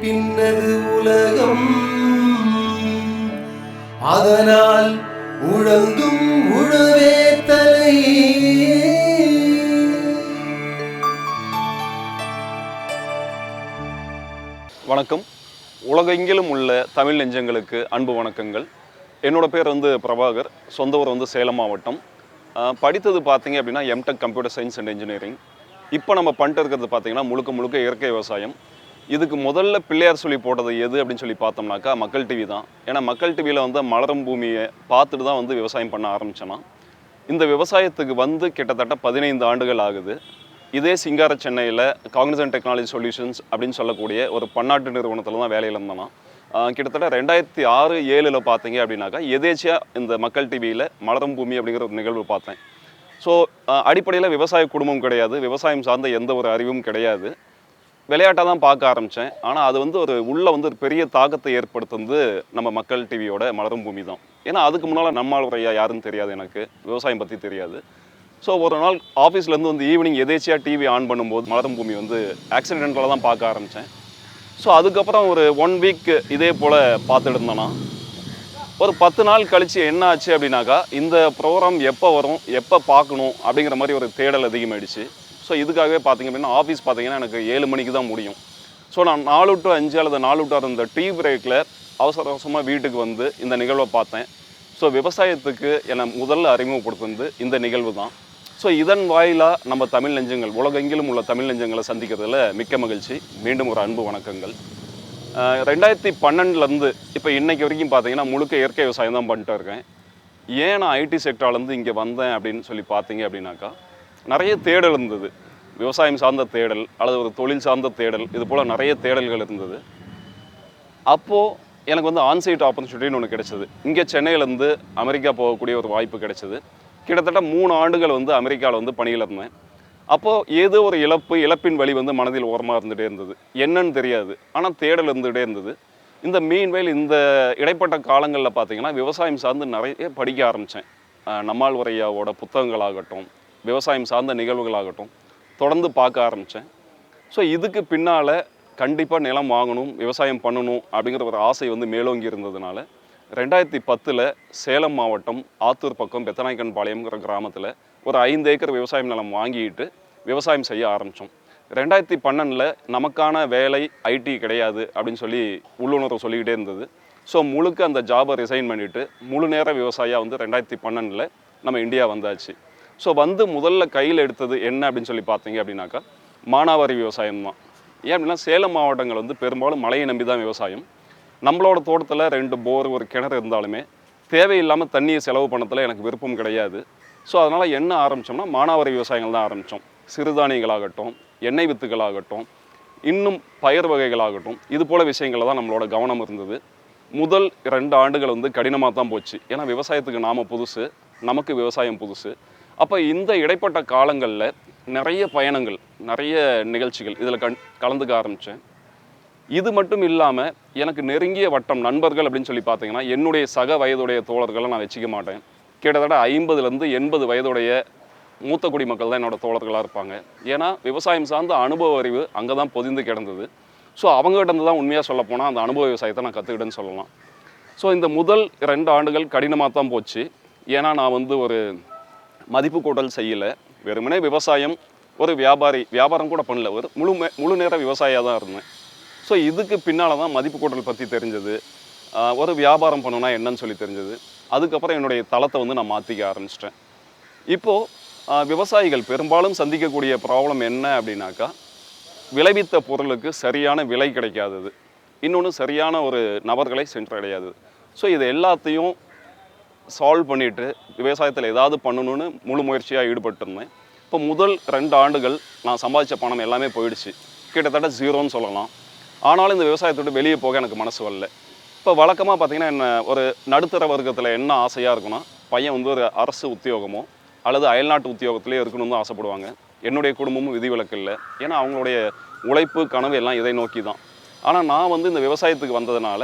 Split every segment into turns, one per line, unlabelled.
பின்னது உலகம். அதனால் உழந்தும் உழவே தலை.
வணக்கம். உலகெங்கிலும் உள்ள தமிழ் நெஞ்சங்களுக்கு அன்பு வணக்கங்கள். என்னோட பேர் வந்து பிரபாகர். சொந்த ஊர் வந்து சேலம் மாவட்டம். படித்தது பார்த்தீங்க அப்படின்னா M Tech computer science and engineering இப்போ நம்ம பண்ணிட்டு இருக்கிறது பார்த்தீங்கன்னா முழுக்க முழுக்க இயற்கை விவசாயம். இதுக்கு முதல்ல பிள்ளையார் சொல்லி போட்டது எது அப்படின்னு சொல்லி பார்த்தோம்னாக்கா மக்கள் டிவி தான். ஏன்னா மக்கள் டிவியில் வந்து மலரும் பூமியை பார்த்துட்டு தான் வந்து விவசாயம் பண்ண ஆரம்பிச்சேன்னா இந்த விவசாயத்துக்கு வந்து கிட்டத்தட்ட பதினைந்து ஆண்டுகள் ஆகுது. இதே சிங்கார சென்னையில் காக்னிசன் டெக்னாலஜி சொல்யூஷன்ஸ் அப்படின்னு சொல்லக்கூடிய ஒரு பன்னாட்டு நிறுவனத்தில் தான் வேலையில் இருந்தேனா கிட்டத்தட்ட ரெண்டாயிரத்தி ஆறு ஏழில் பார்த்தீங்க அப்படின்னாக்கா எதேச்சியாக இந்த மக்கள் டிவியில் மலரும் பூமி அப்படிங்கிற ஒரு நிகழ்வு பார்த்தேன். ஸோ அடிப்படையில் விவசாய குடும்பம் கிடையாது. விவசாயம் சார்ந்த எந்த ஒரு அறிவும் கிடையாது. விளையாட்டாக தான் பார்க்க ஆரம்பித்தேன் ஆனால் அது வந்து ஒரு உள்ள வந்து ஒரு பெரிய தாக்கத்தை ஏற்படுத்துனது நம்ம மக்கள் டிவியோட மலரும் பூமி தான் ஏன்னா அதுக்கு முன்னால் நம்மால் உரையா யாருன்னு தெரியாது எனக்கு. விவசாயம் பற்றி தெரியாது. ஸோ ஒரு நாள் ஆஃபீஸ்லேருந்து வந்து ஈவினிங் எதேச்சியாக டிவி ஆன் பண்ணும்போது மலரும் பூமி வந்து ஆக்சிடென்டலாக தான் பார்க்க ஆரம்பித்தேன் ஸோ அதுக்கப்புறம் ஒரு ஒன் வீக் இதே போல் பார்த்துட்டு இருந்தேன்னா ஒரு பத்து நாள் கழிச்சு என்ன ஆச்சு அப்படின்னாக்கா இந்த ப்ரோக்ராம் எப்போ வரும் எப்போ பார்க்கணும் அப்படிங்கிற மாதிரி ஒரு தேடல் அதிகமாயிடுச்சு. ஸோ இதுக்காகவே பார்த்தீங்க அப்படின்னா ஆஃபீஸ் பார்த்தீங்கன்னா எனக்கு ஏழு மணிக்கு தான் முடியும். ஸோ நான் நாலு டு அஞ்சு அல்லது நாலு டு ஆறு டீ பிரேக்கில் அவசர அவசரமாக வீட்டுக்கு வந்து இந்த நிகழ்வை பார்த்தேன். ஸோ விவசாயத்துக்கு என்னை முதல்ல அறிமுகப்படுத்துனது இந்த நிகழ்வு தான். ஸோ இதன் வாயிலாக நம்ம தமிழ் நெஞ்சங்கள் உலகெங்கிலும் உள்ள தமிழ் நெஞ்சங்களை சந்திக்கிறதுல மிக்க மகிழ்ச்சி. மீண்டும் ஒரு அன்பு வணக்கங்கள். ரெண்டாயிரத்தி பன்னெண்டுலேருந்து இப்போ இன்றைக்கு வரைக்கும் பார்த்தீங்கன்னா முழுக்க இயற்கை விவசாயம் தான் பண்ணிட்டு இருக்கேன். ஏன் நான் ஐடி செக்டார்லேருந்து இங்கே வந்தேன் அப்படின்னு சொல்லி பார்த்தீங்க அப்படின்னாக்கா நிறைய தேடல் இருந்தது. விவசாயம் சார்ந்த தேடல் அல்லது ஒரு தொழில் சார்ந்த தேடல் இது போல் நிறைய தேடல்கள் இருந்தது. அப்போது எனக்கு வந்து ஆன்சைட் ஆப்பர்ச்சுனிட்டின்னு ஒன்று கிடைச்சது. இங்கே சென்னையிலேருந்து அமெரிக்கா போகக்கூடிய ஒரு வாய்ப்பு கிடைச்சது. கிட்டத்தட்ட மூணு ஆண்டுகள் வந்து அமெரிக்காவில் வந்து பணியில் இருந்தேன். அப்போது ஏதோ ஒரு இழப்பு இழப்பின் வழி வந்து மனதில் ஓரமாக இருந்துகிட்டே இருந்தது. என்னன்னு தெரியாது ஆனால் தேடல் இருந்துகிட்டே இருந்தது. இந்த மீன்வேல் இந்த இடைப்பட்ட காலங்களில் பார்த்திங்கன்னா விவசாயம் சார்ந்து நிறைய படிக்க ஆரம்பித்தேன் நம்மால்வரையாவோட புத்தகங்களாகட்டும் விவசாயம் சார்ந்த நிகழ்வுகளாகட்டும் தொடர்ந்து பார்க்க ஆரம்பித்தேன். ஸோ இதுக்கு பின்னால் கண்டிப்பாக நிலம் வாங்கணும் விவசாயம் பண்ணணும் அப்படிங்கிற ஒரு ஆசை வந்து மேலோங்கி இருந்ததுனால ரெண்டாயிரத்தி பத்தில் சேலம் மாவட்டம் ஆத்தூர் பக்கம் பெத்தநாயக்கன் பாளையம்ங்கிற கிராமத்தில் ஒரு ஐந்து ஏக்கர் விவசாயம் நிலம் வாங்கிட்டு விவசாயம் செய்ய ஆரம்பித்தோம். ரெண்டாயிரத்தி பன்னெண்டில் நமக்கான வேலை ஐடி கிடையாது அப்படின்னு சொல்லி உள்ளுணர்வு சொல்லிக்கிட்டே இருந்தது. ஸோ முழுக்க அந்த ஜாபை ரிசைன் பண்ணிவிட்டு முழு நேர விவசாயியாக வந்து ரெண்டாயிரத்தி பன்னெண்டில் நம்ம இந்தியா வந்தாச்சு. ஸோ வந்து முதல்ல கையில் எடுத்தது என்ன அப்படின்னு சொல்லி பார்த்தீங்க அப்படின்னாக்கா மானாவாரி விவசாயம் தான். ஏன் அப்படின்னா சேலம் மாவட்டங்கள் வந்து பெரும்பாலும் மழையை நம்பி தான் விவசாயம். நம்மளோட தோட்டத்தில் ரெண்டு போர் ஒரு கிணறு இருந்தாலுமே தேவையில்லாமல் தண்ணியை செலவு பண்ணத்தில் எனக்கு விருப்பம் கிடையாது. ஸோ அதனால் என்ன ஆரம்பித்தோம்னா மானாவாரி விவசாயங்கள் தான் ஆரம்பித்தோம் சிறுதானியங்களாகட்டும் எண்ணெய் வித்துக்களாகட்டும் இன்னும் பயிர் வகைகளாகட்டும் இது போல் விஷயங்களில் தான் நம்மளோட கவனம் இருந்தது. முதல் ரெண்டு ஆண்டுகள் வந்து கடினமாக தான் போச்சு. ஏன்னா விவசாயத்துக்கு நாம் புதுசு நமக்கு விவசாயம் புதுசு. அப்போ இந்த இடைப்பட்ட காலங்களில் நிறைய பயணங்கள் நிறைய நிகழ்ச்சிகள் இதில் கண் கலந்துக்க ஆரம்பித்தேன் இது மட்டும் இல்லாமல் எனக்கு நெருங்கிய வட்டம் நண்பர்கள் அப்படின்னு சொல்லி பார்த்தீங்கன்னா என்னுடைய சக வயதுடைய தோழர்களை நான் வச்சுக்க மாட்டேன். கிட்டத்தட்ட ஐம்பதுலேருந்து எண்பது வயதுடைய மூத்த குடிமக்கள் தான் என்னோட தோழர்களாக இருப்பாங்க. ஏன்னா விவசாயம் சார்ந்த அனுபவ அறிவு அங்கே தான் பொதிந்து கிடந்தது. ஸோ அவங்ககிட்ட தான் உண்மையாக சொல்ல போனால் அந்த அனுபவ விவசாயத்தை நான் கற்றுக்கிட்டேன்னு சொல்லலாம். ஸோ இந்த முதல் ரெண்டு ஆண்டுகள் கடினமாக தான் போச்சு. ஏன்னா நான் வந்து ஒரு மதிப்பு கூட்டல் செய்யலை. வெறுமனே விவசாயம் ஒரு வியாபாரி வியாபாரம் கூட பண்ணல. ஒரு முழு முழு நேர விவசாயியாக தான் இருந்தேன். ஸோ இதுக்கு பின்னால் தான் மதிப்பு கூட்டல் பற்றி தெரிஞ்சது ஒரு வியாபாரம் பண்ணோன்னா என்னன்னு சொல்லி தெரிஞ்சது. அதுக்கப்புறம் என்னுடைய தளத்தை வந்து நான் மாற்றிக்க ஆரம்பிச்சிட்டேன். இப்போது விவசாயிகள் பெரும்பாலும் சந்திக்கக்கூடிய ப்ராப்ளம் என்ன அப்படின்னாக்கா விளைவித்த பொருளுக்கு சரியான விலை கிடைக்காதது. இன்னொன்று சரியான ஒரு நபர்களை சென்றடையாது. ஸோ இது எல்லாத்தையும் சால்வ் பண்ணிட்டு விவசாயத்தில் ஏதாவது பண்ணணும்னு முழு முயற்சியாக ஈடுபட்டிருந்தேன். இப்போ முதல் ரெண்டு ஆண்டுகள் நான் சம்பாதிச்ச பணம் எல்லாமே போயிடுச்சு. கிட்டத்தட்ட ஜீரோன்னு சொல்லலாம். ஆனாலும் இந்த விவசாயத்தை விட்டு வெளியே போக எனக்கு மனசு வரல. இப்போ வழக்கமாக பார்த்திங்கன்னா என்ன ஒரு நடுத்தர வர்க்கத்தில் என்ன ஆசையாக இருக்குன்னா பையன் வந்து ஒரு அரசு உத்தியோகமோ அல்லது அயல்நாட்டு உத்தியோகத்திலே இருக்கணும்னு ஆசைப்படுவாங்க. என்னுடைய குடும்பமும் விதிவிலக்கு இல்லை. ஏன்னா அவங்களுடைய உழைப்பு கனவு எல்லாம் இதை நோக்கி தான் ஆனால் நான் வந்து இந்த விவசாயத்துக்கு வந்ததுனால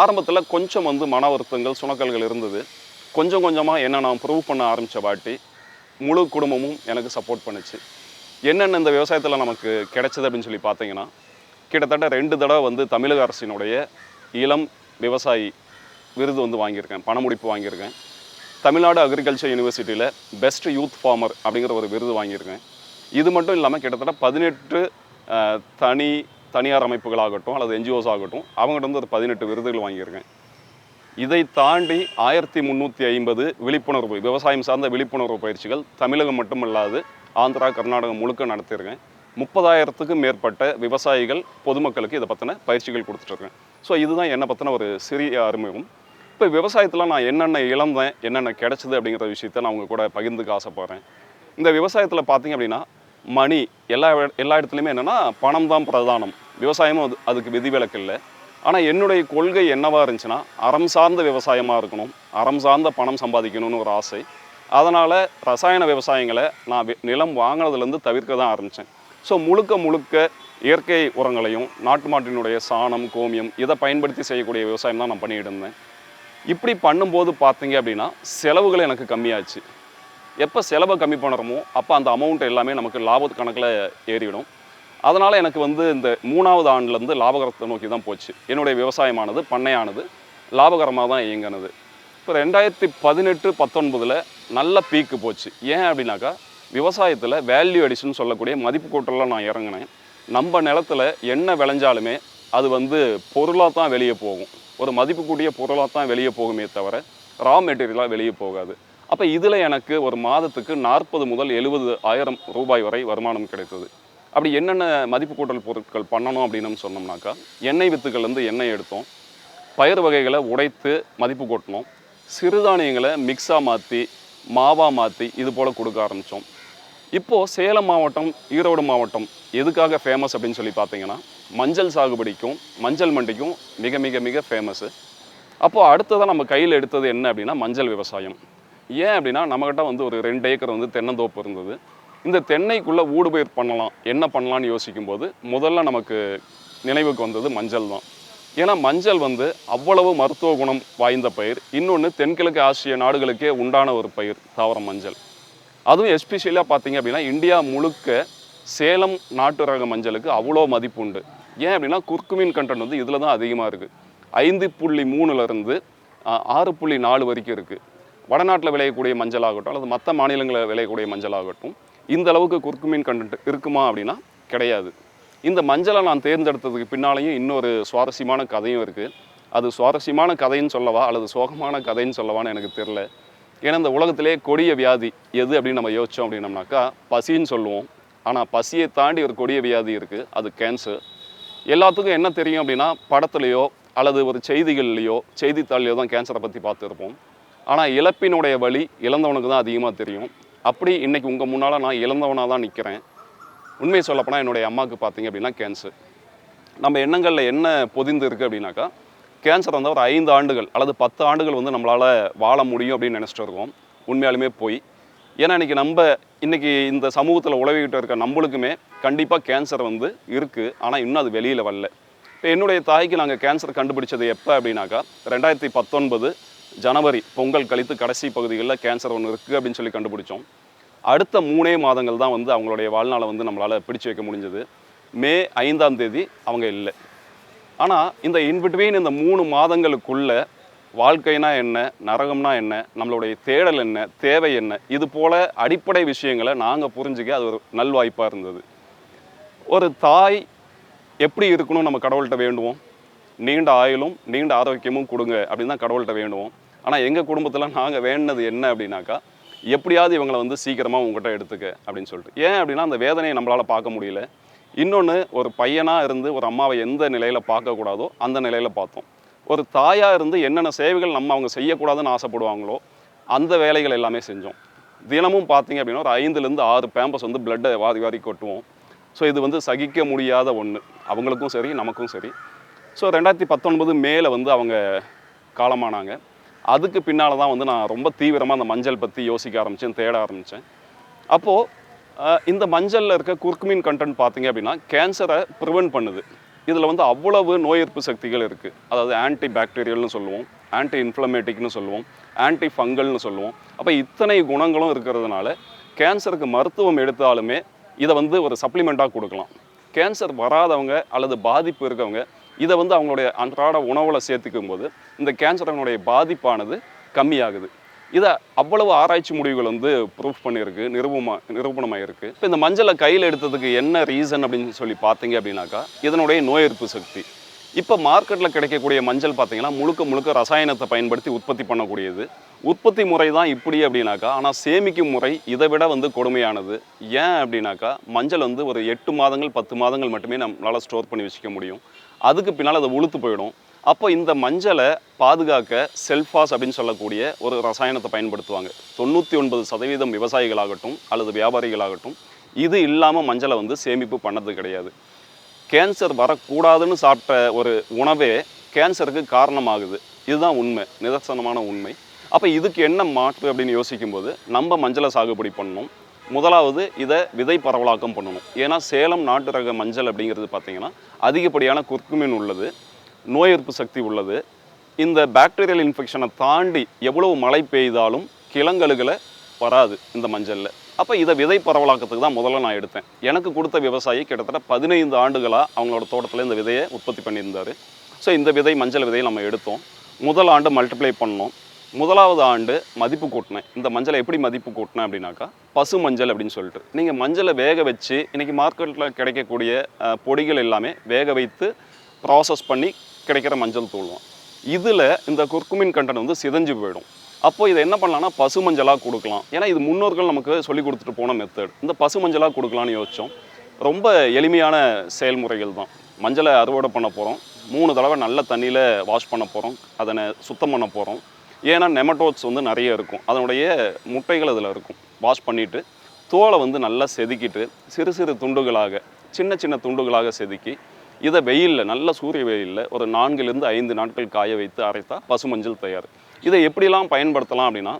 ஆரம்பத்தில் கொஞ்சம் வந்து மன வருத்தங்கள் சுணக்கல்கள் இருந்தது. கொஞ்சம் கொஞ்சமாக என்ன நான் ப்ரூவ் பண்ண ஆரம்பித்த வாட்டி முழு குடும்பமும் எனக்கு சப்போர்ட் பண்ணுச்சு. என்னென்ன இந்த விவசாயத்தில் நமக்கு கிடைச்சது அப்படின்னு சொல்லி பார்த்தீங்கன்னா கிட்டத்தட்ட ரெண்டு தடவை வந்து தமிழக அரசினுடைய இளம் விவசாயி விருது வந்து வாங்கியிருக்கேன் பணமுடிப்பு வாங்கியிருக்கேன். தமிழ்நாடு அக்ரிகல்ச்சர் யூனிவர்சிட்டியில் பெஸ்ட் யூத் ஃபார்மர் அப்படிங்கிற ஒரு விருது வாங்கியிருக்கேன். இது மட்டும் இல்லாமல் கிட்டத்தட்ட பதினெட்டு தனி தனியார் அமைப்புகளாகட்டும் அல்லது என்ஜிஓஸ் ஆகட்டும் அவங்ககிட்ட வந்து ஒரு பதினெட்டு விருதுகள் வாங்கியிருக்கேன். இதை தாண்டி ஆயிரத்தி முந்நூற்றி ஐம்பது விழிப்புணர்வு விவசாயம் சார்ந்த விழிப்புணர்வு பயிற்சிகள் தமிழகம் மட்டுமல்லாது ஆந்திரா கர்நாடகம் முழுக்க நடத்தியிருக்கேன். முப்பதாயிரத்துக்கும் மேற்பட்ட விவசாயிகள் பொதுமக்களுக்கு இதை பற்றின பயிற்சிகள் கொடுத்துட்ருக்கேன். ஸோ இதுதான் என்னை பற்றின ஒரு சிறிய அறிமுகம். இப்போ விவசாயத்தில் நான் என்னென்ன இழந்தேன் என்னென்ன கிடச்சிது அப்படிங்கிற விஷயத்த நான் உங்கள் கூட பகிர்ந்துக்க ஆசைப்பட்றேன். இந்த விவசாயத்தில் பார்த்தீங்க அப்படின்னா மணி எல்லா எல்லா இடத்துலையுமே என்னென்னா பணம் தான் பிரதானம். விவசாயமும் அது அதுக்கு விதிவிலக்கு இல்லை. ஆனால் என்னுடைய கொள்கை என்னவாக இருந்துச்சுன்னா அறம் சார்ந்த விவசாயமாக இருக்கணும். அறம் சார்ந்த பணம் சம்பாதிக்கணும்னு ஒரு ஆசை. அதனால் ரசாயன விவசாயங்களை நான் நிலம் வாங்கினதுலேருந்து தவிர்க்க தான் ஆரம்பித்தேன் ஸோ முழுக்க முழுக்க இயற்கை உரங்களையும் நாட்டு மாட்டினுடைய சாணம் கோமியம் இதை பயன்படுத்தி செய்யக்கூடிய விவசாயம் தான் நான் பண்ணிகிட்டு இருந்தேன். இப்படி பண்ணும்போது பார்த்தீங்க அப்படின்னா செலவுகள் எனக்கு கம்மியாச்சு. எப்போ செலவை கம்மி பண்ணுறோமோ அப்போ அந்த அமௌண்ட் எல்லாமே நமக்கு லாபத்து கணக்கில் ஏறிவிடும். அதனால் எனக்கு வந்து இந்த மூணாவது ஆண்டுலேருந்து லாபகரத்தை நோக்கி தான் போச்சு. என்னுடைய விவசாயமானது பண்ணையானது லாபகரமாக தான் இயங்கினது. இப்போ ரெண்டாயிரத்தி பதினெட்டு பத்தொன்பதில் நல்ல பீக்கு போச்சு. ஏன் அப்படின்னாக்கா விவசாயத்தில் வேல்யூ அடிஷன் சொல்லக்கூடிய மதிப்பு கூட்டலாம் நான் இறங்கினேன். நம்ம நிலத்துல என்ன விளைஞ்சாலுமே அது வந்து பொருளாக தான் வெளியே போகும். ஒரு மதிப்பு கூடிய பொருளாக தான் வெளியே போகுமே தவிர ரா மெட்டீரியலாக வெளியே போகாது. அப்போ இதில் எனக்கு ஒரு மாதத்துக்கு நாற்பது முதல் எழுபது ஆயிரம் ரூபாய் வரை வருமானம் கிடைத்தது. அப்படி என்னென்ன மதிப்பு கூட்டல் பொருட்கள் பண்ணணும் அப்படின்னு சொன்னோம்னாக்கா எண்ணெய் வித்துக்கள்லேருந்து எண்ணெய் எடுத்தோம். பயிர் வகைகளை உடைத்து மதிப்பு கூட்டணும் சிறுதானியங்களை மிக்ஸாக மாற்றி மாவாக மாற்றி இது போல் கொடுக்க ஆரம்பித்தோம் இப்போது சேலம் மாவட்டம் ஈரோடு மாவட்டம் எதுக்காக ஃபேமஸ் அப்படின்னு சொல்லி பார்த்தீங்கன்னா மஞ்சள் சாகுபடிக்கும் மஞ்சள் மண்டிக்கும் மிக மிக மிக ஃபேமஸ்ஸு அப்போது அடுத்ததாக நம்ம கையில் எடுத்தது என்ன அப்படின்னா மஞ்சள் விவசாயம். ஏன் அப்படின்னா நம்மக்கிட்ட வந்து ஒரு ரெண்டு ஏக்கர் வந்து தென்னந்தோப்பு இருந்தது. இந்த தென்னைக்குள்ளே ஊடுபயிர் பண்ணலாம். என்ன பண்ணலான்னு யோசிக்கும்போது முதல்ல நமக்கு நினைவுக்கு வந்தது மஞ்சள் தான். ஏன்னா மஞ்சள் வந்து அவ்வளவு மருத்துவ குணம் வாய்ந்த பயிர். இன்னொன்று தென்கிழக்கு ஆசிய நாடுகளுக்கே உண்டான ஒரு பயிர் தாவரம் மஞ்சள். அதுவும் எஸ்பெஷலியாக பார்த்தீங்க அப்படின்னா இந்தியா முழுக்க சேலம் நாட்டு ரக மஞ்சளுக்கு அவ்வளோ மதிப்பு உண்டு. ஏன் அப்படின்னா குர்குமின் கண்டென்ட் வந்து இதில் தான் அதிகமாக இருக்குது ஐந்து புள்ளி மூணுலேருந்து ஆறு புள்ளி நாலு வரைக்கும் இருக்குது வடநாட்டில் விளையக்கூடிய மஞ்சள் ஆகட்டும் அல்லது மற்ற மாநிலங்களில் விளையக்கூடிய மஞ்சள் ஆகட்டும் இந்த அளவுக்கு குர்குமின் கண்டென்ட் இருக்குமா அப்படின்னா கிடையாது. இந்த மஞ்சளை நான் தேர்ந்தெடுத்ததுக்கு பின்னாலேயும் இன்னொரு சுவாரஸ்யமான கதையும் இருக்குது அது சுவாரஸ்யமான கதைன்னு சொல்லவா அல்லது சோகமான கதைன்னு சொல்லவான்னு எனக்கு தெரில ஏன்னா இந்த உலகத்திலே கொடிய வியாதி எது அப்படின்னு நம்ம யோசித்தோம் அப்படின்னம்னாக்கா பசின்னு சொல்லுவோம். ஆனால் பசியை தாண்டி ஒரு கொடிய வியாதி இருக்குது அது கேன்சர் எல்லாத்துக்கும் என்ன தெரியும் அப்படின்னா படத்துலையோ அல்லது ஒரு செய்திகள்லையோ செய்தித்தாள்லையோ தான் கேன்சரை பற்றி பார்த்துருப்போம். ஆனால் இழப்பினுடைய வழி இழந்தவனுக்கு தான் அதிகமாக தெரியும். அப்படி இன்றைக்கி உங்கள் முன்னால் நான் இழந்தவனாக தான் நிற்கிறேன் உண்மையை சொல்லப்போனால் என்னுடைய அம்மாவுக்கு பார்த்தீங்க அப்படின்னா கேன்சர் நம்ம எண்ணங்களில் என்ன பொதிந்து இருக்குது அப்படின்னாக்கா கேன்சர் வந்து ஒரு ஐந்து ஆண்டுகள் அல்லது பத்து ஆண்டுகள் வந்து நம்மளால் வாழ முடியும் அப்படின்னு நினச்சிட்டு இருக்கோம். உண்மையாலுமே போய். ஏன்னா இன்றைக்கி நம்ம இன்றைக்கி இந்த சமூகத்தில் உழவிக்கிட்டு இருக்க நம்மளுக்குமே கண்டிப்பாக கேன்சர் வந்து இருக்குது ஆனால் இன்னும் அது வெளியில் வரல. இப்போ என்னுடைய தாய்க்கு நாங்கள் கேன்சர் கண்டுபிடிச்சது எப்போ அப்படின்னாக்கா ரெண்டாயிரத்தி பத்தொன்பது ஜனவரி பொங்கல் கழித்து கடைசி பகுதிகளில் கேன்சர் ஒன்று இருக்குது அப்படின்னு சொல்லி கண்டுபிடிச்சோம். அடுத்த மூணே மாதங்கள் தான் வந்து அவங்களுடைய வாழ்நாளை வந்து நம்மளால் பிடிச்சு வைக்க முடிஞ்சது. மே ஐந்தாம் தேதி அவங்க இல்லை. ஆனால் இந்த இன்பிட்வீன் இந்த மூணு மாதங்களுக்குள்ள வாழ்க்கைனா என்ன நரகம்னா என்ன நம்மளுடைய தேடல் என்ன தேவை என்ன இது போல் அடிப்படை விஷயங்களை நாங்கள் புரிஞ்சுக்க அது ஒரு நல்வாய்ப்பாக இருந்தது. ஒரு தாய் எப்படி இருக்கணும் நம்ம கடவுள்கிட்ட வேண்டுவோம்? நீண்ட ஆயுளும் நீண்ட ஆரோக்கியமும் கொடுங்க அப்படின்னு தான் கடவுள்கிட்ட வேண்டுவோம். ஆனால் எங்கள் குடும்பத்தில் நாங்கள் வேண்டினது என்ன அப்படின்னாக்கா எப்படியாவது இவங்களை வந்து சீக்கிரமாக உங்ககிட்ட எடுத்துக்க அப்படின்னு சொல்லிட்டு. ஏன் அப்படின்னா அந்த வேதனையை நம்மளால் பார்க்க முடியல. இன்னொன்று ஒரு பையனாக இருந்து ஒரு அம்மாவை எந்த நிலையில் பார்க்கக்கூடாதோ அந்த நிலையில் பார்த்தோம். ஒரு தாயாக இருந்து என்னென்ன சேவைகள் நம்ம அவங்க செய்யக்கூடாதுன்னு ஆசைப்படுவாங்களோ அந்த வேலைகள் எல்லாமே செஞ்சோம். தினமும் பார்த்தீங்க அப்படின்னா ஒரு ஐந்துலேருந்து ஆறு பேம்பஸ் வந்து பிளட்டை வாரி வாரி கொட்டுவோம். ஸோ இது வந்து சகிக்க முடியாத ஒன்று அவங்களுக்கும் சரி நமக்கும் சரி. ஸோ ரெண்டாயிரத்தி பத்தொன்பது மேலே வந்து அவங்க காலமானாங்க. அதுக்கு பின்னால் தான் வந்து நான் ரொம்ப தீவிரமாக அந்த மஞ்சள் பற்றி யோசிக்க ஆரம்பித்தேன் தேட ஆரம்பித்தேன் அப்போது இந்த மஞ்சளில் இருக்க குர்குமின் கண்டென்ட் பார்த்தீங்க அப்படின்னா கேன்சரை ப்ரிவென்ட் பண்ணுது. இதில் வந்து அவ்வளவு நோய் எதிர்ப்பு சக்திகள் இருக்குது அதாவது ஆன்டி பாக்டீரியல்னு சொல்லுவோம் ஆன்டி இன்ஃப்ளமேட்டிக்னு சொல்லுவோம் ஆன்டி ஃபங்கல்னு சொல்லுவோம். அப்போ இத்தனை குணங்களும் இருக்கிறதுனால கேன்சருக்கு மருத்துவம் எடுத்தாலுமே இதை வந்து ஒரு சப்ளிமெண்ட்டாக கொடுக்கலாம். கேன்சர் வராதவங்க அல்லது பாதிப்பு இருக்கவங்க இதை வந்து அவங்களுடைய அன்றாட உணவில் சேர்த்துக்கும் போது இந்த கேன்சரனுடைய பாதிப்பானது கம்மியாகுது. இதை அவ்வளவு ஆராய்ச்சி முடிவுகள் வந்து ப்ரூஃப் பண்ணியிருக்கு நிரூபமா நிரூபணமாக இருக்குது இப்போ இந்த மஞ்சளை கையில் எடுத்ததுக்கு என்ன ரீசன் அப்படின்னு சொல்லி பார்த்தீங்க அப்படின்னாக்கா இதனுடைய நோய் எதிர்ப்பு சக்தி. இப்போ மார்க்கெட்டில் கிடைக்கக்கூடிய மஞ்சள் பார்த்தீங்கன்னா முழுக்க முழுக்க ரசாயனத்தை பயன்படுத்தி உற்பத்தி பண்ணக்கூடியது. உற்பத்தி முறை தான் இப்படி அப்படின்னாக்கா ஆனால் சேமிக்கும் முறை இதை விட வந்து கொடுமையானது. ஏன் அப்படின்னாக்கா மஞ்சள் வந்து ஒரு எட்டு மாதங்கள் பத்து மாதங்கள் மட்டுமே நம்மளால் ஸ்டோர் பண்ணி வச்சுக்க முடியும். அதுக்கு பின்னால் அதை உளுத்து போயிடும். அப்போ இந்த மஞ்சளை பாதுகாக்க செல்ஃபாஸ் அப்படின்னு சொல்லக்கூடிய ஒரு ரசாயனத்தை பயன்படுத்துவாங்க. தொண்ணூற்றி ஒன்பது சதவீதம் விவசாயிகளாகட்டும் அல்லது வியாபாரிகளாகட்டும் இது இல்லாமல் மஞ்சளை வந்து சேமிப்பு பண்ணது கிடையாது. கேன்சர் வரக்கூடாதுன்னு சாப்பிட்ட ஒரு உணவே கேன்சருக்கு காரணமாகுது. இதுதான் உண்மை. நிதர்சனமான உண்மை. அப்போ இதுக்கு என்ன மாற்று அப்படின்னு யோசிக்கும்போது நம்ம மஞ்சளை சாகுபடி பண்ணணும். முதலாவது இதை விதை பரவலாக்கம் பண்ணணும். ஏன்னா சேலம் நாட்டு ரக மஞ்சள் அப்படிங்கிறது பார்த்தீங்கன்னா அதிகப்படியான குர்குமின் உள்ளது நோய் எதிர்ப்பு சக்தி உள்ளது. இந்த பாக்டீரியல் இன்ஃபெக்ஷனை தாண்டி எவ்வளவு மழை பெய்தாலும் கிழங்கழுகளை வராது இந்த மஞ்சளில். அப்போ இதை விதை பரவலாக்கத்துக்கு தான் முதல்ல நான் எடுத்தேன். எனக்கு கொடுத்த விவசாயி கிட்டத்தட்ட பதினைந்து ஆண்டுகளாக அவங்களோட தோட்டத்தில் இந்த விதையை உற்பத்தி பண்ணியிருந்தார். ஸோ இந்த விதை மஞ்சள் விதையை நம்ம எடுத்தோம். முதல் ஆண்டு மல்டிப்ளை பண்ணோம். முதலாவது ஆண்டு மதிப்பு கூட்டினேன். இந்த மஞ்சளை எப்படி மதிப்பு கூட்டினேன் அப்படின்னாக்கா பசு மஞ்சள் அப்படின்னு சொல்லிட்டு. நீங்கள் மஞ்சளை வேக வச்சு இன்றைக்கி மார்க்கெட்டில் கிடைக்கக்கூடிய பொடிகள் எல்லாமே வேக வைத்து ப்ராசஸ் பண்ணி கிடைக்கிற மஞ்சள் தூள்வோம் இதில் இந்த குர்குமின் கண்டன் வந்து சிதஞ்சு போயிடும். அப்போ இதை என்ன பண்ணலாம்னா பசு மஞ்சளாக கொடுக்கலாம். ஏன்னா இது முன்னோர்கள் நமக்கு சொல்லி கொடுத்துட்டு போன மெத்தட் இந்த பசு மஞ்சளாக கொடுக்கலான்னு யோசித்தோம் ரொம்ப எளிமையான செயல்முறைகள் தான். மஞ்சளை அறுவடை பண்ண போகிறோம் மூணு தடவை நல்ல தண்ணியில் வாஷ் பண்ண போகிறோம் அதனை சுத்தம் பண்ண போகிறோம் ஏன்னா நெமட்டோட்ஸ் வந்து நிறைய இருக்கும். அதனுடைய முட்டைகள் அதில் இருக்கும். வாஷ் பண்ணிவிட்டு தோலை வந்து நல்லா செதுக்கிட்டு சிறு சிறு துண்டுகளாக சின்ன சின்ன துண்டுகளாக செதுக்கி இதை வெயிலில் நல்ல சூரிய வெயிலில் ஒரு நான்கிலிருந்து ஐந்து நாட்கள் காய வைத்து அரைத்தா பசுமஞ்சள் தயார். இதை எப்படிலாம் பயன்படுத்தலாம் அப்படின்னா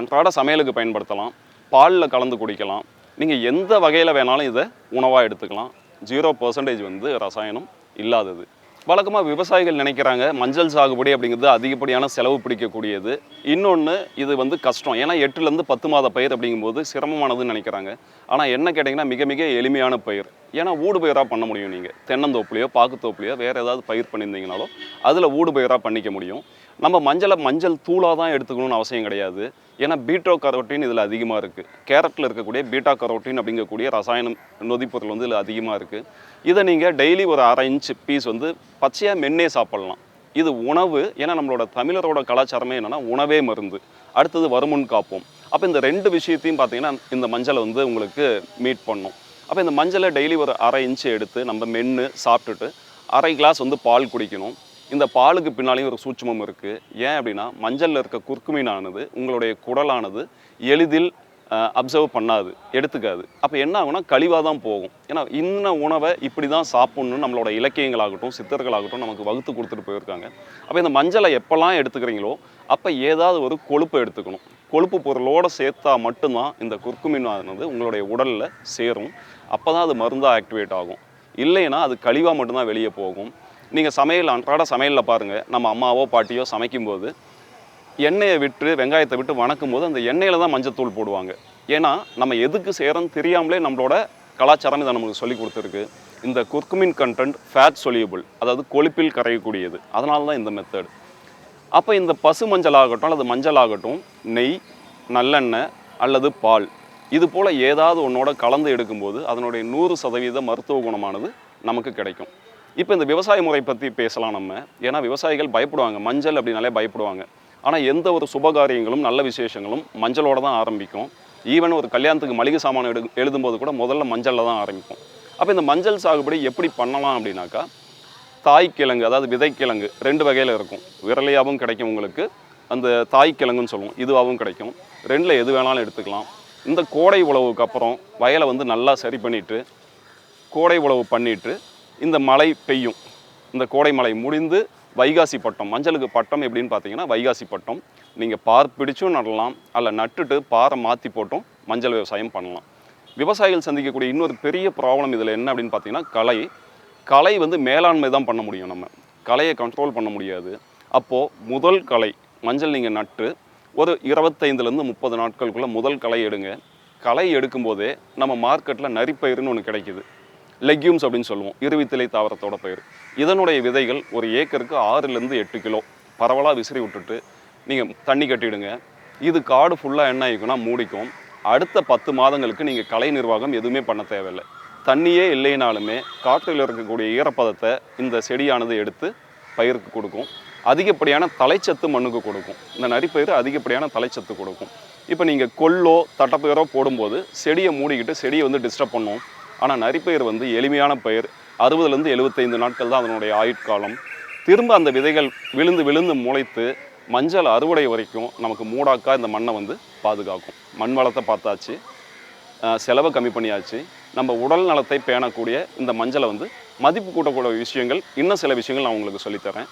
அன்றாட சமையலுக்கு பயன்படுத்தலாம் பாலில் கலந்து குடிக்கலாம் நீங்கள் எந்த வகையில் வேணாலும் இதை உணவாக எடுத்துக்கலாம். ஜீரோ பர்சன்டேஜ் வந்து ரசாயனம் இல்லாதது. வழக்கமாக விவசாயிகள் நினைக்கிறாங்க மஞ்சள் சாகுபடி அப்படிங்கிறது அதிகப்படியான செலவு பிடிக்கக்கூடியது. இன்னொன்று இது வந்து கஷ்டம். ஏன்னா எட்டுலேருந்து பத்து மாத பயிர் அப்படிங்கும்போது சிரமமானதுன்னு நினைக்கிறாங்க. ஆனால் என்ன கேட்டிங்கன்னா மிக மிக எளிமையான பயிர். ஏன்னா ஊடு பயிராக பண்ண முடியும் நீங்கள் தென்னந்தோப்புலையோ பாக்குத்தோப்புலையோ வேறு ஏதாவது பயிர் பண்ணியிருந்தீங்கனாலோ அதில் ஊடு பயிராக பண்ணிக்க முடியும். நம்ம மஞ்சளை மஞ்சள் தூளாக தான் எடுத்துக்கணும்னு அவசியம் கிடையாது. ஏன்னா பீட்டோ கரோட்டின் இதில் அதிகமாக இருக்குது கேரட்டில் இருக்கக்கூடிய பீட்டா கரோட்டின் அப்படிங்கக்கூடிய ரசாயனம் நொதிப்பொருள் வந்து இதில் அதிகமாக இருக்குது இதை நீங்கள் டெய்லி ஒரு அரை இன்ச் பீஸ் வந்து பச்சையாக மென்னே சாப்பிட்லாம். இது உணவு ஏன்னா நம்மளோட தமிழரோட கலாச்சாரமே என்னென்னா உணவே மருந்து. அடுத்தது வருமுன் காப்போம். அப்போ இந்த ரெண்டு விஷயத்தையும் பார்த்தீங்கன்னா இந்த மஞ்சளை வந்து உங்களுக்கு மீட் பண்ணும். அப்போ இந்த மஞ்சளை டெய்லி ஒரு அரை இன்ச்சு எடுத்து நம்ம மென்று சாப்பிட்டுட்டு அரை கிளாஸ் வந்து பால் குடிக்கணும். இந்த பாலுக்கு பின்னாலேயும் ஒரு சூட்சமம் இருக்குது ஏன் அப்படின்னா மஞ்சளில் இருக்க குர்க்குமீனானது உங்களுடைய குடலானது எளிதில் அப்சர்வ் பண்ணாது எடுத்துக்காது. அப்போ என்ன ஆகும்னா கழிவாக தான் போகும். ஏன்னா இன்ன உணவை இப்படி தான் சாப்பிட்ணுன்னு நம்மளோட இலக்கியங்களாகட்டும் சித்தர்களாகட்டும் நமக்கு வகுத்து கொடுத்துட்டு போயிருக்காங்க. அப்போ இந்த மஞ்சளை எப்போல்லாம் எடுத்துக்கிறீங்களோ அப்போ ஏதாவது ஒரு கொழுப்பை எடுத்துக்கணும். கொழுப்பு பொருளோடு சேர்த்தா மட்டும்தான் இந்த குர்க்குமினானது உங்களுடைய உடலில் சேரும். அப்போ தான் அது மருந்தாக ஆக்டிவேட் ஆகும். இல்லைன்னா அது கழிவாக மட்டும்தான் வெளியே போகும். நீங்கள் சமையல் அன்றாட சமையலில் பாருங்கள் நம்ம அம்மாவோ பாட்டியோ சமைக்கும்போது எண்ணெயை விட்டு வெங்காயத்தை விட்டு வணக்கும் போது அந்த எண்ணெயில் தான் மஞ்சத்தூள் போடுவாங்க. ஏன்னா நம்ம எதுக்கு செய்கிறோன்னு தெரியாமலே நம்மளோட கலாச்சாரம் இதை நமக்கு சொல்லி கொடுத்துருக்கு. இந்த குர்குமின் கண்டென்ட் ஃபேட் சொல்யூபிள் அதாவது கொழுப்பில் கரையக்கூடியது. அதனால தான் இந்த மெத்தட் அப்போ இந்த பசு மஞ்சள் ஆகட்டும் அல்லது மஞ்சள் ஆகட்டும் நெய் நல்லெண்ணெய் அல்லது பால் இது போல் ஏதாவது ஒன்றோட கலந்து எடுக்கும்போது அதனுடைய நூறு சதவீத மருத்துவ குணமானது நமக்கு கிடைக்கும். இப்போ இந்த விவசாய முறை பற்றி பேசலாம் நம்ம. ஏன்னா விவசாயிகள் பயப்படுவாங்க. மஞ்சள் அப்படின்னாலே பயப்படுவாங்க. ஆனால் எந்த ஒரு சுபகாரியங்களும் நல்ல விசேஷங்களும் மஞ்சளோட தான் ஆரம்பிக்கும். ஈவன் ஒரு கல்யாணத்துக்கு மளிகை சாமான் எடு எழுதும்போது கூட முதல்ல மஞ்சளில் தான் ஆரம்பிக்கும். அப்போ இந்த மஞ்சள் சாகுபடி எப்படி பண்ணலாம் அப்படின்னாக்கா தாய்க்கிழங்கு அதாவது விதைக்கிழங்கு ரெண்டு வகையில் இருக்கும். விரலையாகவும் கிடைக்கும் உங்களுக்கு. அந்த தாய்க்கிழங்குன்னு சொல்லுவோம். இதுவாகவும் கிடைக்கும். ரெண்டில் எது வேணாலும் எடுத்துக்கலாம். இந்த கோடை உழவுக்கு அப்புறம் வயலை வந்து நல்லா சரி பண்ணிவிட்டு கோடை உழவு பண்ணிட்டு இந்த மழை பெய்யும். இந்த கோடை மழை முடிந்து வைகாசி பட்டம் மஞ்சளுக்கு பட்டம் எப்படின்னு பார்த்தீங்கன்னா வைகாசி பட்டம். நீங்கள் பார் பிடிச்சும் நடலாம் அல்ல நட்டுட்டு பாறை மாற்றி போட்டும் மஞ்சள் விவசாயம் பண்ணலாம். விவசாயிகள் சந்திக்கக்கூடிய இன்னொரு பெரிய ப்ராப்ளம் இதில் என்ன அப்படின்னு பார்த்தீங்கன்னா கலை. கலை வந்து மேலாண்மை தான் பண்ண முடியும் நம்ம. கலையை கண்ட்ரோல் பண்ண முடியாது. அப்போது முதல் கலை மஞ்சள் நீங்கள் நட்டு ஒரு இருபத்தைந்துலேருந்து முப்பது நாட்களுக்குள்ளே முதல் களை எடுங்க. களை எடுக்கும்போதே நம்ம மார்க்கெட்டில் நரிப்பயிருன்னு ஒன்று கிடைக்குது. லெக்யூம்ஸ் அப்படின்னு சொல்லுவோம். இருவித்திலை தாவரத்தோட பயிர். இதனுடைய விதைகள் ஒரு ஏக்கருக்கு ஆறுலேருந்து எட்டு கிலோ. பரவலாக விசிறி விட்டுட்டு நீங்கள் தண்ணி கட்டிவிடுங்க இது காடு ஃபுல்லாக என்ன ஆகிக்கும்னா மூடிக்கும். அடுத்த பத்து மாதங்களுக்கு நீங்கள் கலை நிர்வாகம் எதுவுமே பண்ண தேவையில்லை. தண்ணியே இல்லைனாலுமே காற்றில் இருக்கக்கூடிய ஈரப்பதத்தை இந்த செடியானது எடுத்து பயிருக்கு கொடுக்கும். அதிகப்படியான தலைச்சத்து மண்ணுக்கு கொடுக்கும். இந்த நரிப்பயிர் அதிகப்படியான தலைச்சத்து கொடுக்கும். இப்போ நீங்கள் கொல்லோ தட்டப்பயிரோ போடும்போது செடியை மூடிக்கிட்டு செடியை வந்து டிஸ்டர்ப் பண்ணும். ஆனால் நரிப்பயிர் வந்து எளிமையான பயிர். அறுபதுலேருந்து எழுபத்தைந்து நாட்கள் தான் அதனுடைய ஆயுட்காலம். திரும்ப அந்த விதைகள் விழுந்து விழுந்து முளைத்து மஞ்சள் அறுவடை வரைக்கும் நமக்கு மூடாக்கா இந்த மண்ணை வந்து பாதுகாக்கும். மண் வளத்தை பார்த்தாச்சு. செலவை கம்மி பண்ணியாச்சு. நம்ம உடல் நலத்தை பேணக்கூடிய இந்த மஞ்சளை வந்து மதிப்பு கூட்டக்கூடிய விஷயங்கள் இன்னும் சில விஷயங்கள் நான் உங்களுக்கு சொல்லித்தரேன்.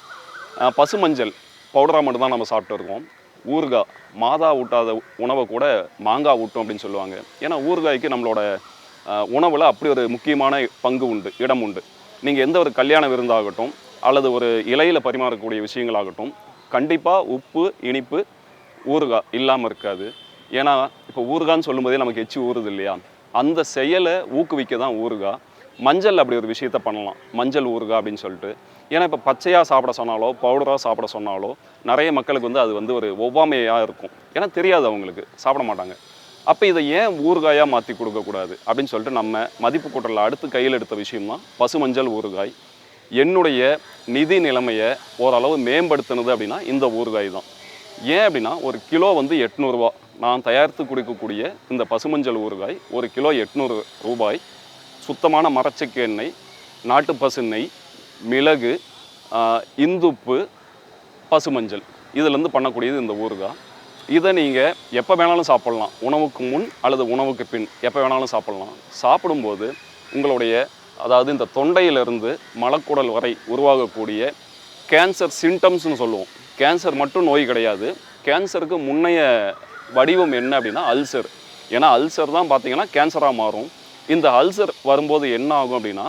பசு மஞ்சள் பவுடராக மட்டும் தான் நம்ம சாப்பிட்டு இருக்கோம். ஊறுகாய் மாதா ஊட்டாத உணவை கூட மாங்காய் ஊட்டும் அப்படின்னு சொல்லுவாங்க. ஏன்னா ஊறுகாய்க்கு நம்மளோட உணவில் அப்படி ஒரு முக்கியமான பங்கு உண்டு இடம் உண்டு. நீங்கள் எந்த ஒரு கல்யாண விருந்தாகட்டும் அல்லது ஒரு இலையில் பரிமாறக்கூடிய விஷயங்களாகட்டும் கண்டிப்பாக உப்பு இனிப்பு ஊறுகாய் இல்லாமல் இருக்காது. ஏன்னா இப்போ ஊறுகான்னு சொல்லும்போதே நமக்கு எச்சி ஊறுது இல்லையா? அந்த செயலை ஊக்குவிக்க தான் ஊறுகாய். மஞ்சள் அப்படி ஒரு விஷயத்த பண்ணலாம். மஞ்சள் ஊறுகாய் அப்படின்னு சொல்லிட்டு. ஏன்னா இப்போ பச்சையாக சாப்பிட சொன்னாலோ பவுடராக சாப்பிட சொன்னாலோ நிறைய மக்களுக்கு வந்து அது வந்து ஒரு ஒவ்வாமையாக இருக்கும். ஏன்னா தெரியாது அவங்களுக்கு. சாப்பிட மாட்டாங்க. அப்போ இதை ஏன் ஊறுகாயாக மாற்றி கொடுக்கக்கூடாது அப்படின்னு சொல்லிட்டு நம்ம மதிப்பு கூட்டலில் அடுத்து கையில் எடுத்த விஷயம் தான் பசு மஞ்சள் ஊறுகாய். என்னுடைய நிதி நிலைமையை ஓரளவு மேம்படுத்தினது அப்படின்னா இந்த ஊறுகாய் தான். ஏன் அப்படின்னா ஒரு கிலோ வந்து எட்நூறுரூவா நான் தயாரித்து குடிக்கக்கூடிய இந்த பசுமஞ்சள் ஊறுகாய் ஒரு கிலோ எட்நூறு ரூபாய். சுத்தமான மரச்சக்கு எண்ணெய் நாட்டு பசு நெய் மிளகு இந்துப்பு பசுமஞ்சள். இதுலேருந்து பண்ணக்கூடியது இந்த ஊறுகாய். இதை நீங்கள் எப்போ வேணாலும் சாப்பிட்லாம். உணவுக்கு முன் அல்லது உணவுக்கு பின் எப்போ வேணாலும் சாப்பிட்லாம். சாப்பிடும்போது உங்களுடைய அதாவது இந்த தொண்டையிலிருந்து மலக்குடல் வரை உருவாகக்கூடிய கேன்சர் சிம்டம்ஸ்னு சொல்லுவோம். கேன்சர் மட்டும் நோய் கிடையாது. கேன்சருக்கு முன்னைய வடிவம் என்ன அப்படின்னா அல்சர் ஏன்னா அல்சர் தான் பார்த்தீங்கன்னா கேன்சராக மாறும். இந்த அல்சர் வரும்போது என்ன ஆகும் அப்படின்னா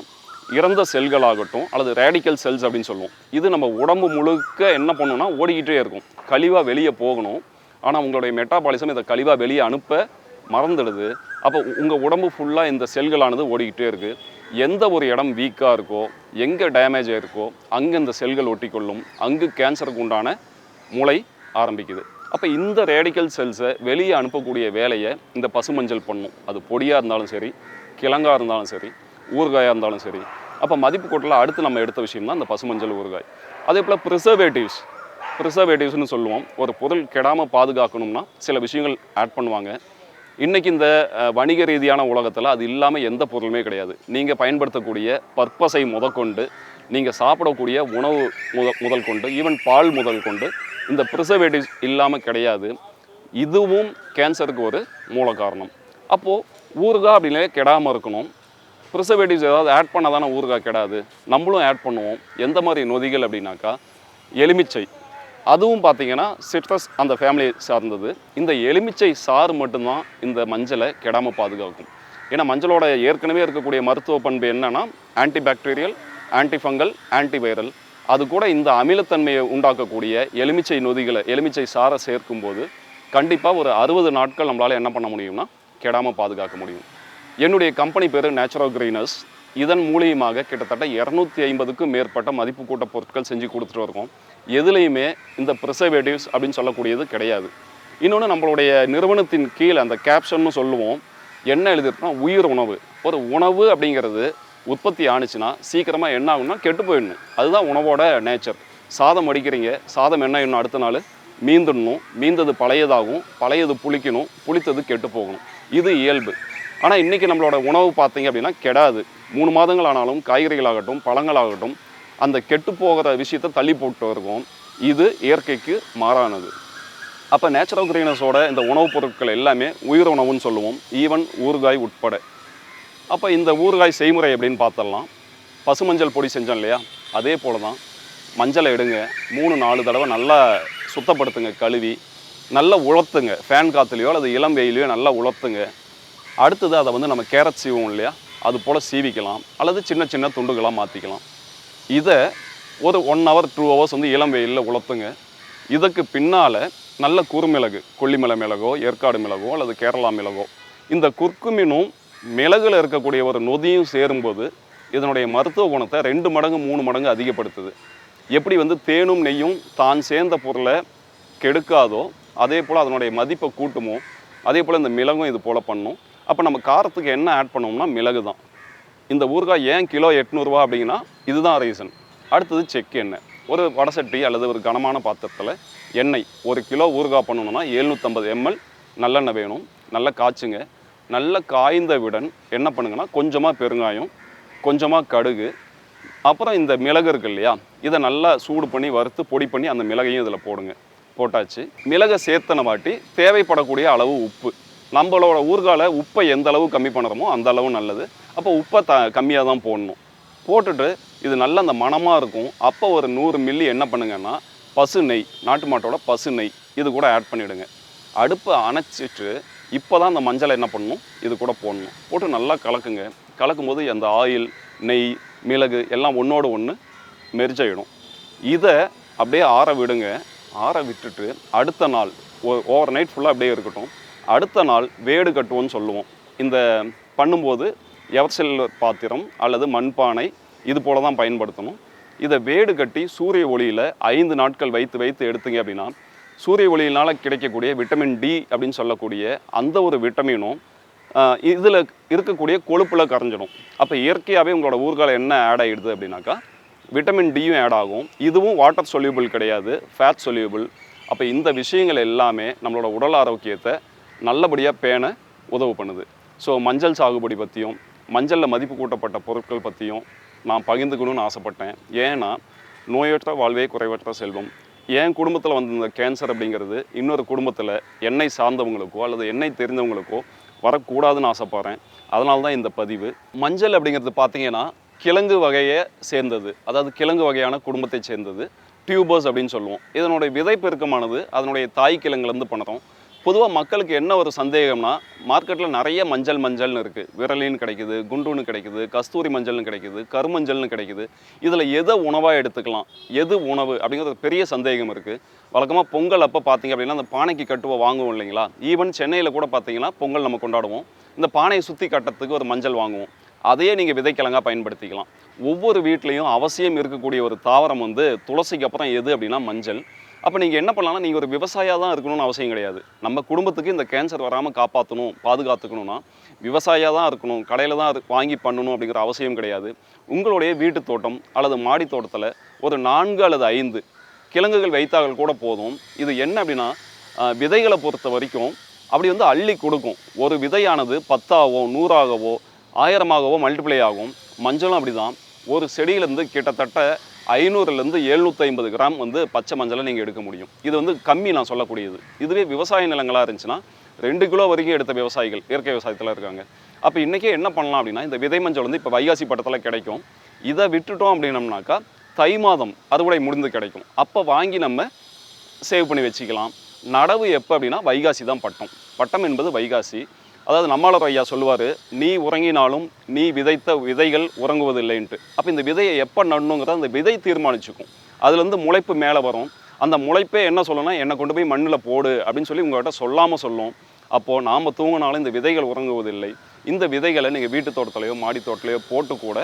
இறந்த செல்கள் ஆகட்டும் அல்லது ரேடிக்கல் செல்ஸ் அப்படின்னு சொல்லுவோம். இது நம்ம உடம்பு முழுக்க என்ன பண்ணணும்னா ஓடிக்கிட்டே இருக்கும். கழிவாக வெளியே போகணும். ஆனால் உங்களுடைய மெட்டாபாலிசம் இதை கழிவாக வெளியே அனுப்ப மறந்துடுது. அப்போ உங்கள் உடம்பு ஃபுல்லாக இந்த செல்களானது ஓடிக்கிட்டே இருக்குது எந்த ஒரு இடம் வீக்காக இருக்கோ எங்கே டேமேஜ் ஆகிருக்கோ அங்கே இந்த செல்கள் ஒட்டிக்கொள்ளும் அங்கு கேன்சருக்கு உண்டான முளை ஆரம்பிக்குது. அப்போ இந்த ரேடிக்கல் செல்ஸை வெளியே அனுப்பக்கூடிய வேலையை இந்த பசுமஞ்சள் பண்ணும். அது பொடியாக இருந்தாலும் சரி கிழங்காக இருந்தாலும் சரி ஊறுகாயாக இருந்தாலும் சரி. அப்போ மதிப்பு கூட்டில் அடுத்து நம்ம எடுத்த விஷயம் தான் இந்த பசுமஞ்சள் ஊறுகாய். அதே போல் ப்ரிசர்வேட்டிவ்ஸ் ப்ரிசர்வேட்டிவ்ஸ்னு சொல்லுவோம். ஒரு பொருள் கெடாமல் பாதுகாக்கணும்னா சில விஷயங்கள் ஆட் பண்ணுவாங்க. இன்றைக்கி இந்த வணிக ரீதியான உலகத்தில் அது இல்லாமல் எந்த பொருளுமே கிடையாது. நீங்கள் பயன்படுத்தக்கூடிய பர்பஸை முதற்கொண்டு நீங்கள் சாப்பிடக்கூடிய உணவு முத முதல் கொண்டு ஈவன் பால் முதல் கொண்டு இந்த ப்ரிசர்வேட்டிவ்ஸ் இல்லாமல் கிடையாது. இதுவும் கேன்சருக்கு ஒரு மூல காரணம். அப்போது ஊறுகாய் அப்படின்னே கெடாமல் இருக்கணும். ப்ரிசர்வேட்டிவ்ஸ் ஏதாவது ஆட் பண்ணால் தானே ஊறுகாய் கெடாது. நம்மளும் ஆட் பண்ணுவோம். எந்த மாதிரி நொதிகள் அப்படின்னாக்கா எலுமிச்சை அதுவும் பார்த்தீங்கன்னா சிட்ரஸ் அந்த ஃபேமிலியை சார்ந்தது. இந்த எலுமிச்சை சாறு மட்டும்தான் இந்த மஞ்சளை கெடாமல் பாதுகாக்கும். ஏன்னா மஞ்சளோட ஏற்கனவே இருக்கக்கூடிய மருத்துவ பண்பு என்னென்னா ஆன்டிபாக்டீரியல் ஆன்டிஃபங்கல் ஆன்டிவைரல் அது கூட இந்த அமிலத்தன்மையை உண்டாக்கக்கூடிய எலுமிச்சை நொதிகளை எலுமிச்சை சாறை சேர்க்கும்போது கண்டிப்பாக ஒரு அறுபது நாட்கள் நம்மளால் என்ன பண்ண முடியும்னா கெடாமல் பாதுகாக்க முடியும். என்னுடைய கம்பெனி பேர் நேச்சுரல் க்ரீனர்ஸ் இதன் மூலியமாக கிட்டத்தட்ட இரநூத்தி ஐம்பதுக்கும் மேற்பட்ட மதிப்பு கூட்ட பொருட்கள் செஞ்சு கொடுத்துட்டு இருக்கோம். எதுலேயுமே இந்த ப்ரிசர்வேட்டிவ்ஸ் அப்படின்னு சொல்லக்கூடியது கிடையாது. இன்னொன்று நம்மளுடைய நிறுவனத்தின் கீழே அந்த கேப்ஷன்னு சொல்லுவோம். என்ன எழுதிருக்கோம்னா உயிர் உணவு. ஒரு உணவு அப்படிங்கிறது உற்பத்தி ஆணுச்சுன்னா சீக்கிரமாக என்ன ஆகும்னா கெட்டு போயிடணும். அதுதான் உணவோட நேச்சர் சாதம் அடிக்கிறீங்க. சாதம் என்ன இன்னும் அடுத்த நாள்? மீந்துடணும். மீந்தது பழையதாகும். பழையது புளிக்கணும். புளித்தது கெட்டு போகணும். இது இயல்பு. ஆனால் இன்றைக்கி நம்மளோட உணவு பார்த்தீங்க அப்படின்னா கெடாது. மூணு மாதங்கள் ஆனாலும் காய்கறிகளாகட்டும் பழங்களாகட்டும் அந்த கெட்டு போகிற விஷயத்தை தள்ளி போட்டு இருக்கோம் இது இயற்கைக்கு மாறானது. அப்போ நேச்சுரல் கிரீனஸோட இந்த உணவுப் பொருட்கள் எல்லாமே உயிர் உணவுன்னு சொல்லுவோம். ஈவன் ஊறுகாய் உட்பட. அப்போ இந்த ஊறுகாய் செய்முறை எப்படின்னு பார்த்துடலாம் பசுமஞ்சள் பொடி செஞ்சோம் இல்லையா? அதே போல தான் மஞ்சளை எடுங்க. மூணு நாலு தடவை நல்லா சுத்தப்படுத்துங்க கழுவி. நல்லா உலர்த்துங்க. ஃபேன் காற்றுலையோ அல்லது இளம் வெயிலையோ நல்லா உலர்த்துங்க. அடுத்தது அதை வந்து நம்ம கேரட் சீவோம் இல்லையா? அது போல் சீவிக்கலாம் அல்லது சின்ன சின்ன துண்டுகளாக மாற்றிக்கலாம். இதை ஒரு ஒன் ஹவர் டூ ஹவர்ஸ் வந்து இளம் வெயிலில் உலர்த்துங்க. இதுக்கு பின்னால் நல்ல குறுமிளகு கொல்லிமலை மிளகோ ஏற்காடு மிளகோ அல்லது கேரளா மிளகோ. இந்த குர்க்குமினும் மிளகில் இருக்கக்கூடிய ஒரு நொதியும் சேரும்போது இதனுடைய மருத்துவ குணத்தை ரெண்டு மடங்கு மூணு மடங்கு அதிகப்படுத்துது. எப்படி வந்து தேனும் நெய்யும் தான் சேர்ந்த பொருளை கெடுக்காதோ அதே போல் அதனுடைய மதிப்பை கூட்டுமோ அதே போல் இந்த மிளகும் இது போல் பண்ணும். அப்போ நம்ம காரத்துக்கு என்ன ஆட் பண்ணோம்னா மிளகு தான் இந்த ஊறுகாய் ஏன் கிலோ எட்நூறுரூவா அப்படிங்கன்னா இதுதான் ரீசன் அடுத்தது செக் எண்ணெய். ஒரு வடசட்டி அல்லது ஒரு கனமான பாத்திரத்தில் எண்ணெய் ஒரு கிலோ ஊறுகாய் பண்ணணும்னா எழுநூற்றம்பது எம்எல் நல்லெண்ணெய் வேணும். நல்லா காய்ச்சுங்க. நல்ல காய்ந்த விடன் என்ன பண்ணுங்கன்னா கொஞ்சமாக பெருங்காயம் கொஞ்சமாக கடுகு அப்புறம் இந்த மிளகு இருக்கு இல்லையா இதை நல்லா சூடு பண்ணி வறுத்து பொடி பண்ணி அந்த மிளகையும் இதில் போடுங்க. போட்டாச்சு. மிளகை சேர்த்தன வாட்டி தேவைப்படக்கூடிய அளவு உப்பு. நம்மளோட ஊர்கால உப்பை எந்த அளவு கம்மி பண்ணுறோமோ அந்த அளவு நல்லது. அப்போ உப்பை த கம்மியாக தான் போடணும். போட்டுட்டு இது நல்ல அந்த மணமாக இருக்கும். அப்போ ஒரு நூறு மில்லி என்ன பண்ணுங்கன்னா பசு நெய் நாட்டு மாட்டோட பசு நெய் இது கூட ஆட் பண்ணிவிடுங்க அடுப்பை அணைச்சிட்டு இப்போ தான் அந்த மஞ்சளை என்ன பண்ணணும்? இது கூட போடணும். போட்டு நல்லா கலக்குங்க. கலக்கும்போது அந்த ஆயில் நெய் மிளகு எல்லாம் ஒன்றோடு ஒன்று மெரிஜாயிடும் இதை அப்படியே ஆற விடுங்க. ஆற விட்டுட்டு அடுத்த நாள் ஓவர் நைட் ஃபுல்லாக அப்படியே இருக்கட்டும். அடுத்த நாள் வேடு கட்டுவோம்னு சொல்லுவோம். இந்த பண்ணும்போது எவர்செல் பாத்திரம் அல்லது மண்பானை இது போல தான் பயன்படுத்தணும். இதை வேடு கட்டி சூரிய ஒளியில் ஐந்து நாட்கள் வைத்து வைத்து எடுத்தீங்க அப்படின்னா சூரிய ஒளியினால் கிடைக்கக்கூடிய விட்டமின் டி அப்படின்னு சொல்லக்கூடிய அந்த ஒரு விட்டமினும் இதில் இருக்கக்கூடிய கொழுப்பில் கரைஞ்சிடும். அப்போ இயற்கையாகவே உங்களோட ஊர்கால என்ன ஆட் ஆகிடுது அப்படின்னாக்கா விட்டமின் டியும் ஆட் ஆகும். இதுவும் வாட்டர் சொல்யூபிள் கிடையாது ஃபேட் சொல்யூபிள் அப்போ இந்த விஷயங்கள் எல்லாமே நம்மளோட உடல் ஆரோக்கியத்தை நல்லபடியாக பேண உதவு பண்ணுது. ஸோ மஞ்சள் சாகுபடி பற்றியும் மஞ்சளில் மதிப்பு கூட்டப்பட்ட பொருட்கள் பற்றியும் நான் பகிர்ந்துக்கணும்னு ஆசைப்பட்டேன். ஏன்னா நோயற்ற வாழ்வே குறைவற்ற செல்வம். என் குடும்பத்தில் வந்த இந்த கேன்சர் அப்படிங்கிறது இன்னொரு குடும்பத்தில் எண்ணெய் சார்ந்தவங்களுக்கோ அல்லது எண்ணெய் தெரிந்தவங்களுக்கோ வரக்கூடாதுன்னு ஆசைப்பட்றேன். அதனால தான் இந்த பதிவு. மஞ்சள் அப்படிங்கிறது பார்த்தீங்கன்னா கிழங்கு வகையை சேர்ந்தது. அதாவது கிழங்கு வகையான குடும்பத்தை சேர்ந்தது. டியூபர்ஸ் அப்படின்னு சொல்லுவோம். இதனுடைய விதைப்பெருக்கமானது அதனுடைய தாய் கிழங்குலேருந்து பண்ணுறோம். பொதுவாக மக்களுக்கு என்ன ஒரு சந்தேகம்னா மார்க்கெட்டில் நிறைய மஞ்சள் மஞ்சள்னு இருக்குது விரலின்னு கிடைக்குது குண்டுன்னு கிடைக்குது கஸ்தூரி மஞ்சள்னு கிடைக்குது கருமஞ்சள்னு கிடைக்குது. இதில் எதை உணவாக எடுத்துக்கலாம்? எது உணவு? அப்படிங்கிறது பெரிய சந்தேகம் இருக்குது வழக்கமாக பொங்கல் அப்போ பார்த்தீங்க அப்படின்னா அந்த பானைக்கு கட்டுவ வாங்குவோம் இல்லைங்களா? ஈவன் சென்னையில் கூட பார்த்தீங்கன்னா பொங்கல் நம்ம கொண்டாடுவோம். இந்த பானையை சுற்றி கட்டுறதுக்கு ஒரு மஞ்சள் வாங்குவோம். அதையே நீங்கள் விதைக்கிழங்கா பயன்படுத்திக்கலாம். ஒவ்வொரு வீட்லேயும் அவசியம் இருக்கக்கூடிய ஒரு தாவரம் வந்து துளசிக்கு அப்புறம் எது அப்படின்னா மஞ்சள். அப்போ நீங்கள் என்ன பண்ணலாம்னா நீங்கள் ஒரு விவசாயியாக தான் இருக்கணும்னு அவசியம் கிடையாது. நம்ம குடும்பத்துக்கு இந்த கேன்சர் வராமல் காப்பாற்றணும் பாதுகாத்துக்கணும்னா விவசாயியாக தான் இருக்கணும் கடையில் தான் வாங்கி பண்ணணும் அப்படிங்கிற அவசியம் கிடையாது. உங்களுடைய வீட்டு தோட்டம் அல்லது மாடி தோட்டத்தில் ஒரு நான்கு அல்லது ஐந்து கிழங்குகள் வைத்தார்கள் கூட போதும். இது என்ன அப்படின்னா விதைகளை பொறுத்த வரைக்கும் அப்படி வந்து அள்ளி கொடுக்கும். ஒரு விதையானது பத்தாகவோ நூறாகவோ ஆயிரமாகவோ மல்டிப்ளை ஆகும். மஞ்சளும் அப்படிதான். ஒரு செடியிலேருந்து கிட்டத்தட்ட ஐநூறுலேருந்து எழுநூற்றி ஐம்பது கிராம் வந்து பச்சை மஞ்சளை நீங்கள் எடுக்க முடியும். இது வந்து கம்மி நான் சொல்லக்கூடியது. இதுவே விவசாய நிலங்களாக இருந்துச்சுன்னா ரெண்டு கிலோ வரைக்கும் எடுத்த விவசாயிகள் இயற்கை விவசாயத்தில் இருக்காங்க. அப்போ இன்றைக்கே என்ன பண்ணலாம் அப்படின்னா இந்த விதை மஞ்சள் வந்து இப்போ வைகாசி பட்டத்தில் கிடைக்கும். இதை விட்டுட்டோம் அப்படின்னம்னாக்கா தை மாதம் அறுவடை முடிந்து கிடைக்கும். அப்போ வாங்கி நம்ம சேவ் பண்ணி வச்சுக்கலாம். நடவு எப்போ அப்படின்னா வைகாசி தான் பட்டம். பட்டம் என்பது வைகாசி. அதாவது நம்மாளர் ஐயா சொல்லுவார் நீ உறங்கினாலும் நீ விதைத்த விதைகள் உறங்குவதில்லைன்ட்டு. அப்போ இந்த விதையை எப்போ நடணுங்கிறத அந்த விதை தீர்மானிச்சுக்கும். அதுலேருந்து முளைப்பு மேலே வரும். அந்த முளைப்பே என்ன சொல்லணும்னா என்னை கொண்டு போய் மண்ணில் போடு அப்படின்னு சொல்லி உங்கள்கிட்ட சொல்லாமல் சொல்லும். அப்போது நாம் தூங்கினாலும் இந்த விதைகள் உறங்குவதில்லை. இந்த விதைகளை நீங்கள் வீட்டு தோட்டத்திலையோ மாடி தோட்டத்திலையோ போட்டு கூட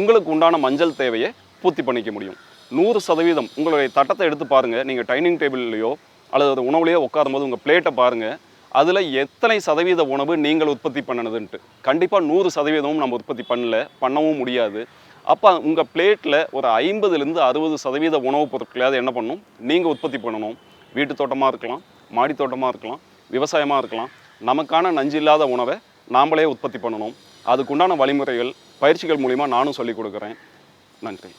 உங்களுக்கு உண்டான மஞ்சள் தேவையை பூர்த்தி பண்ணிக்க முடியும். நூறு சதவீதம். உங்களுடைய தட்டத்தை எடுத்து பாருங்கள் நீங்கள் டைனிங் டேபிள்லையோ அல்லது உணவுலையோ உட்காரும்போது உங்கள் பிளேட்டை பாருங்கள் அதில் எத்தனை சதவீத உணவு நீங்கள் உற்பத்தி பண்ணணுதுன்ட்டு கண்டிப்பாக நூறு சதவீதமும் நம்ம உற்பத்தி பண்ணல பண்ணவும் முடியாது. அப்போ உங்கள் பிளேட்டில் ஒரு ஐம்பதுலேருந்து அறுபது சதவீத உணவுப் பொருட்களையாவது என்ன பண்ணணும் நீங்கள் உற்பத்தி பண்ணணும். வீட்டு தோட்டமாக இருக்கலாம் மாடி தோட்டமாக இருக்கலாம் விவசாயமாக இருக்கலாம். நமக்கான நஞ்சு இல்லாத உணவை நாமளே உற்பத்தி பண்ணணும். அதுக்குண்டான வழிமுறைகள் பயிற்சிகள் மூலிமா நானும் சொல்லிக் கொடுக்குறேன். நன்றி.